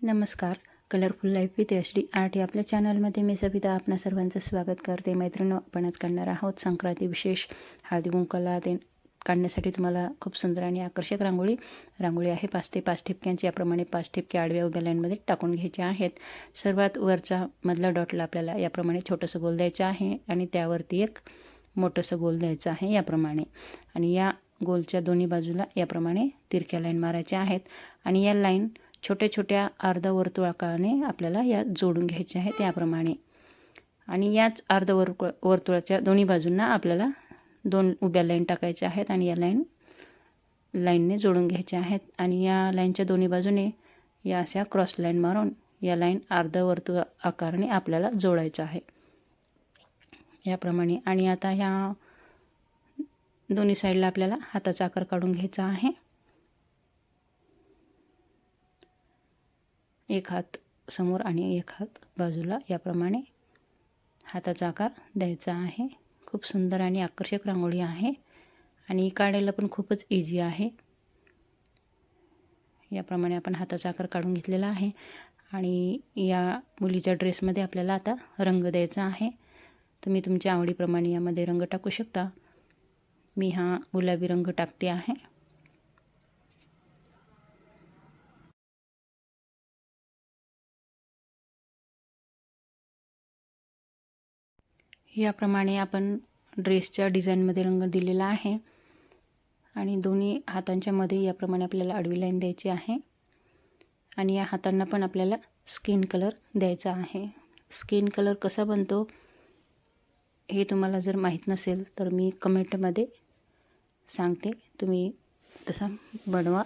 नमस्कार. Colourful life with H D art या आपल्या चॅनलमध्ये मी सविता आपणा सर्वांचं स्वागत करते. मैत्रिणी आपण आज काढणार आहोत संक्रांती विशेष हळदी कुंकला ते काढण्यासाठी तुम्हाला खूप सुंदर आणि आकर्षक रांगोळी. रांगोळी आहे पाच ते पाच ठिपक्यांची. याप्रमाणे पाच ठिपके आडव्या उभ्या लाईनमध्ये टाकून घ्यायचे आहेत. सर्वात वरचा मधला डॉटला आपल्याला याप्रमाणे छोटंसं गोल द्यायचं आहे आणि त्यावरती एक मोठंसं गोल द्यायचं आहे याप्रमाणे. आणि या गोलच्या दोन्ही बाजूला याप्रमाणे तिरक्या लाईन मारायच्या आहेत. आणि या लाईन छोट्या छोट्या अर्धवर्तुळाकाराने आपल्याला या जोडून घ्यायचे आहेत याप्रमाणे आणि याच अर्धवर्तुळ वर्तुळाच्या दोन्ही बाजूंना आपल्याला दोन उभ्या लाईन टाकायच्या आहेत आणि या लाईन लाईनने जोडून घ्यायच्या आहेत. आणि या लाईनच्या दोन्ही बाजूने या अशा क्रॉस लाईन मारून या लाईन अर्धवर्तुळ आकाराने आपल्याला जोडायचं आहे. याप्रमाणे. आणि आता ह्या दोन्ही साईडला आपल्याला हाताचा आकार काढून घ्यायचा आहे. एक हात समोर आणि एक हात बाजूला. याप्रमाणे हाताचा आकार द्यायचा आहे. खूप सुंदर आणि आकर्षक रांगोळी आहे आणि काढायला पण खूपच इझी आहे. याप्रमाणे आपण हाताचा आकार काढून घेतलेला आहे आणि या मुलीच्या ड्रेसमध्ये आपल्याला आता रंग द्यायचा आहे. तुम्ही तुमच्या आवडीप्रमाणे यामध्ये रंग टाकू शकता. मी हा गुलाबी रंग टाकते आहे. याप्रमाणे आपण ड्रेसच्या डिझाईनमध्ये रंग दिलेला आहे. आणि दोन्ही हातांच्या मध्ये याप्रमाणे आपल्याला आडवी लाईन द्यायची आहे. आणि या हातांना पण आपल्याला स्किन कलर द्यायचा आहे. स्किन कलर कसा बनतो हे तुम्हाला जर माहीत नसेल तर मी कमेंटमध्ये सांगते. तुम्ही तसा बनवा.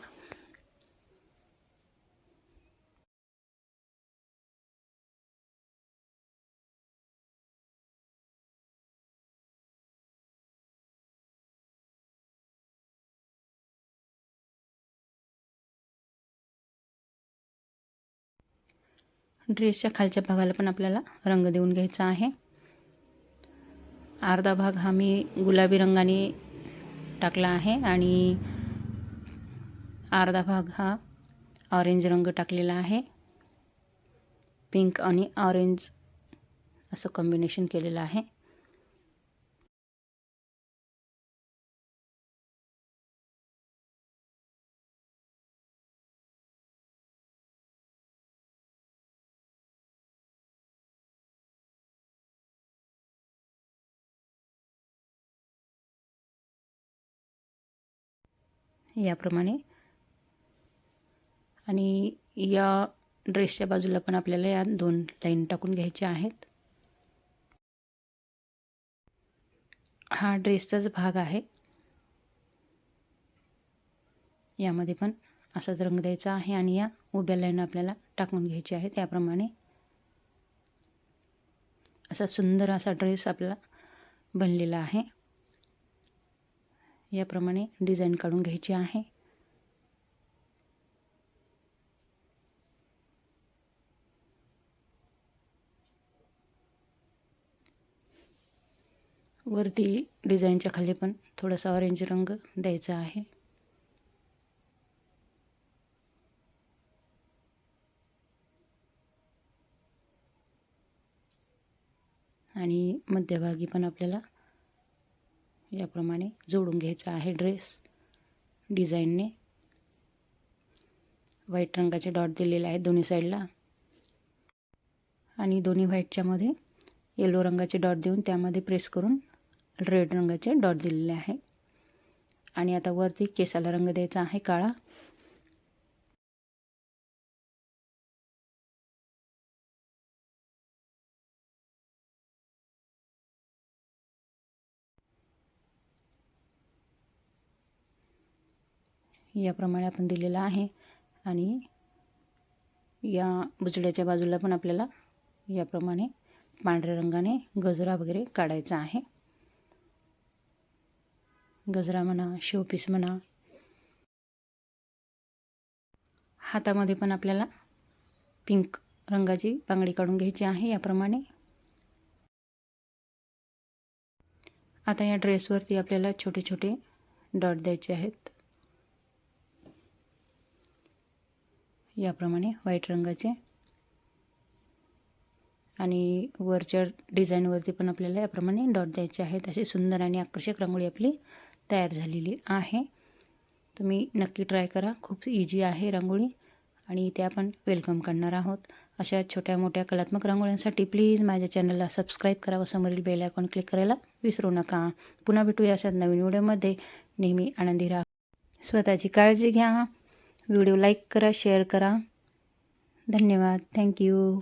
ड्रेसच्या खालच्या भागाला पण आपल्याला रंग देऊन घ्यायचा आहे. अर्धा भाग हा मी गुलाबी रंगाने टाकला आहे आणि अर्धा भाग हा ऑरेंज रंग टाकलेला आहे. पिंक आणि ऑरेंज असं कॉम्बिनेशन केलेलं आहे. याप्रमाणे. आणि या ड्रेसच्या बाजूला पण आपल्याला या दोन लाईन टाकून घ्यायच्या आहेत. हा ड्रेसचाच भाग आहे. यामध्ये पण असाच रंग द्यायचा आहे आणि या उभ्या लाईन आपल्याला टाकून घ्यायची आहेत याप्रमाणे. असा सुंदर असा ड्रेस आपला बनलेला आहे. याप्रमाणे डिझाईन काढून घ्यायची आहे. वरती डिझाईनच्या खाली पण थोडासा ऑरेंज रंग द्यायचा आहे. आणि मध्यभागी पण आपल्याला याप्रमाणे जोडून घ्यायचा आहे ड्रेस. डिझाईनने व्हाईट रंगाचे डॉट दिलेले आहेत दोन्ही साईडला. आणि दोन्ही व्हाईटच्यामध्ये येलो रंगाचे डॉट देऊन त्यामध्ये प्रेस करून रेड रंगाचे डॉट दिलेले आहे. आणि आता वरती केसाला रंग द्यायचा आहे काळा. याप्रमाणे आपण दिलेला आहे. आणि या बुजड्याच्या बाजूला पण आपल्याला याप्रमाणे पांढऱ्या रंगाने गजरा वगैरे काढायचा आहे. गजरा म्हणा शोपीस म्हणा. हातामध्ये पण आपल्याला पिंक रंगाची बांगडी काढून घ्यायची आहे याप्रमाणे. आता या ड्रेसवरती आपल्याला छोटे छोटे डॉट द्यायचे आहेत. याप्रमाणे व्हाईट रंगाचे. आणि वरच्या डिझाईनवरती पण आपल्याला याप्रमाणे डॉट द्यायचे आहेत. अशी सुंदर आणि आकर्षक रांगोळी आपली तयार झालेली आहे. तुम्ही नक्की ट्राय करा. खूप इझी आहे रांगोळी. आणि ते आपण वेलकम करणार आहोत. अशा छोट्या मोठ्या कलात्मक रांगोळ्यांसाठी प्लीज माझ्या चॅनलला सबस्क्राईब करा व समोरील बेल आयकॉन क्लिक करायला विसरू नका. पुन्हा भेटूया अशा नवीन व्हिडिओमध्ये नेहमी आनंदी राहा. स्वतःची काळजी घ्या. व्हिडिओ लाईक करा शेअर करा. धन्यवाद. थँक्यू